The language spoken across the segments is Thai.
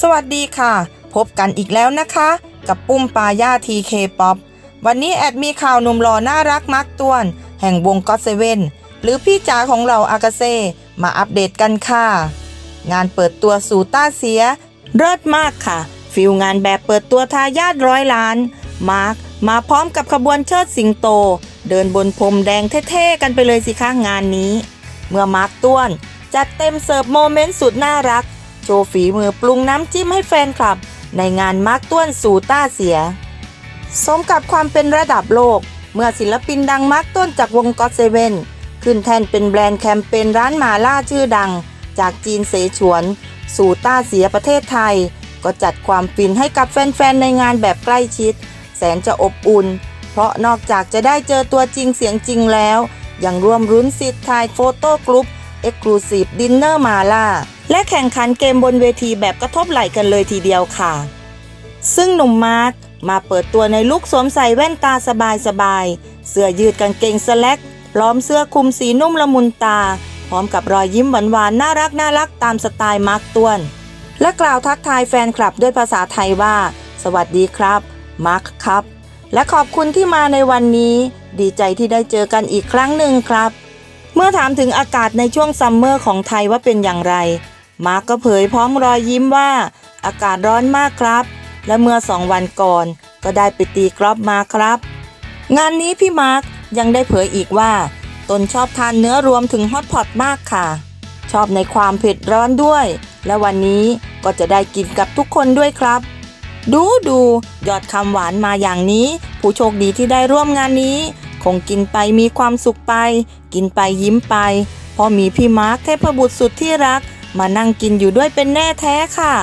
สวัสดีค่ะ พบกันอีกแล้วนะคะ กับปุ้มปาย่าทีเคป๊อปวันนี้แอดมีข่าวหนุ่มหล่อน่ารักมักต้วน แห่งวงก็อตเซเว่นหรือพี่จ๋าของเราอากาเซ่มาอัปเดตกันค่ะ งานเปิดตัวสู่ต้าเสียเลิศมากค่ะ ฟิลงานแบบเปิดตัวทายาทร้อยล้าน มาร์คมาพร้อมกับขบวนเชิดสิงโต เดินบนพรมแดงเท่ๆกันไปเลยสิคะงานนี้ เมื่อมาร์คต้วน จัดเต็มเสิร์ฟโมเมนต์สุดน่ารัก โชว์ฝีมือปรุงน้ำจิ้มให้แฟนคลับ ในงานมาร์คต้วนสู่ต้าเสีย สมกับความเป็นระดับโลก เมื่อศิลปินดังมาร์คต้นจากวงก็อตเซเว่นขึ้นแทนเป็นแบรนด์แคมเปญร้านหมาล่าชื่อดัง จากจีนเสฉวน สู่ต้าเสียประเทศไทย ก็จัดความฟินให้กับแฟนๆในงานแบบใกล้ชิด แสนจะอบอุ่น เพราะนอกจากจะได้เจอตัวจริงเสียงจริงแล้ว ยังร่วมรุ้นสิทธิ์ถ่ายโฟโต้กรุ๊ป เอ็กซ์คลูซีฟดินเนอร์มาล่าและแข่งขันเกมบนเวทีแบบกระทบไหลกันเลยทีเดียวค่ะ ซึ่งหนุ่มมาร์คมาเปิดตัวในลุคสวมใส่แว่นตาสบายๆ เสื้อยืดกางเกงสแล็กพร้อมเสื้อคลุมสีนุ่มละมุนตา พร้อมกับรอยยิ้มหวานๆ น่ารักน่ารักตามสไตล์มาร์คต้วน และกล่าวทักทายแฟนคลับด้วยภาษาไทยว่า สวัสดีครับ มาร์คครับ และขอบคุณที่มาในวันนี้ ดีใจที่ได้เจอกันอีกครั้งหนึ่งครับ เมื่อถามถึงอากาศในช่วงซัมเมอร์ของไทยว่าเป็นอย่างไร มาร์กก็เผยพร้อมรอยยิ้มว่า อากาศร้อนมากครับ และเมื่อสองวันก่อน ก็ได้ไปตีกรอบมาครับ งานนี้พี่มาร์กยังได้เผยอีกว่า ตนชอบทานเนื้อรวมถึงฮอตพอตมากค่ะ ชอบในความเผ็ดร้อนด้วย และวันนี้ก็จะได้กินกับทุกคนด้วยครับ ดูดูยอดคำหวานมาอย่างนี้ ผู้โชคดีที่ได้ร่วมงานนี้ คงกินไปมีความสุขไป กินไปยิ้มไปพราะมีพี่มาร์คเทพบุตรสุดที่รัก มานั่งกินอยู่ด้วยเป็นแน่แท้ค่ะ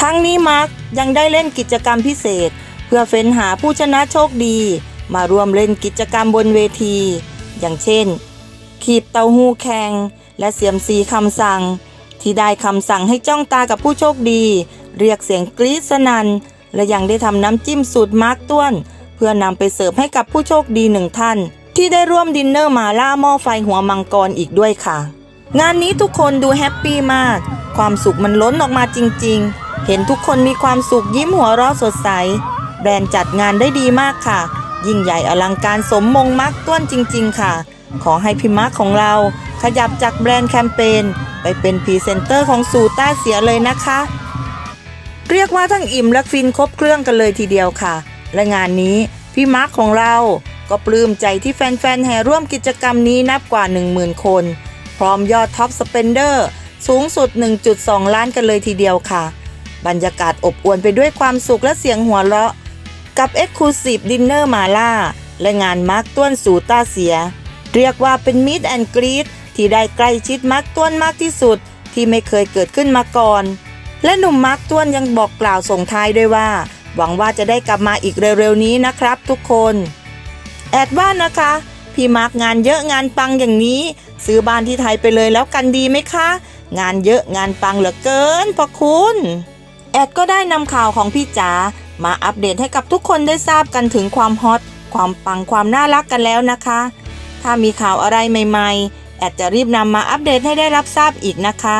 ทั้งนี้มาร์คยังได้เล่นกิจกรรมพิเศษ เพื่อเฟ้นหาผู้ชนะโชคดี มาร่วมเล่นกิจกรรมบนเวที อย่างเช่น ขีบเต้าหู้แข่งและเสียมซีคำสั่ง ที่ได้คำสั่งให้จ้องตากับผู้โชคดี เรียกเสียงกรี๊ดสนัน่นและยังได้ทำน้ำจิ้มสูตรมาร์กต้วน พื่อนำไปเสิร์ฟให้กับผู้โชคดีหนึ่งท่าน ที่ได้ร่วมดินเนอร์หมาล่าหม้อไฟหัวมังกรอีกด้วยค่ะ งานนี้ทุกคนดูแฮปปี้มาก ความสุขมันล้นออกมาจริง ๆ เห็นทุกคนมีความสุขยิ้มหัวเราะสดใส แบรนด์จัดงานได้ดีมากค่ะ ยิ่งใหญ่อลังการสมมงมาร์กต้วนจริง ๆ ค่ะ ขอให้พี่มาร์คของเราขยับจากแบรนด์แคมเปญไปเป็นพรีเซนเตอร์ของสูต้าเสียเลยนะคะ เรียกว่าทั้งอิ่มและฟินครบเครื่องกันเลยทีเดียวค่ะ และงานนี้พี่มาร์คของเราก็ปลื้มใจที่แฟนๆแห่ร่วมกิจกรรมนี้นับกว่า 10,000 คน พร้อมยอดท็อปสเปนเดอร์สูงสุด 1.2 ล้านกันเลยทีเดียวค่ะ บรรยากาศอบอวลไปด้วยความสุขและเสียงหัวเราะ กับ Exclusive Dinner มาล่า และงานมาร์คต้วนสู่ต้าเสีย เรียกว่าเป็นมิดแอนกรีดที่ได้ใกล้ชิดมาร์คต้วนมากที่สุด ที่ไม่เคยเกิดขึ้นมาก่อน และหนุ่มมาร์คต้วนยังบอกกล่าวส่งท้ายด้วยว่า หวังว่าจะได้กลับมาอีกเร็วๆนี้นะครับ ทุกคน แอดว่านะคะ พี่มาร์กงานเยอะงานปังอย่างนี้ ซื้อบ้านที่ไทยไปเลยแล้วกันดีไหมคะ งานเยอะงานปังเหลือเกินพอคุณ แอดก็ได้นำข่าวของพี่จ๋ามาอัปเดตให้กับทุกคนได้ทราบกันถึงความฮอตความปังความน่ารักกันแล้วนะคะ ถ้ามีข่าวอะไรใหม่ ๆ แอดจะรีบนำมาอัปเดตให้ได้รับทราบอีกนะคะ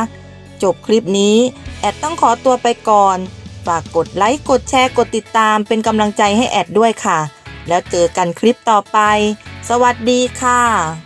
จบคลิปนี้ แอดต้องขอตัวไปก่อน ฝากกดไลค์กดแชร์กดติดตามเป็นกำลังใจให้แอดด้วยค่ะ แล้วเจอกันคลิปต่อไป สวัสดีค่ะ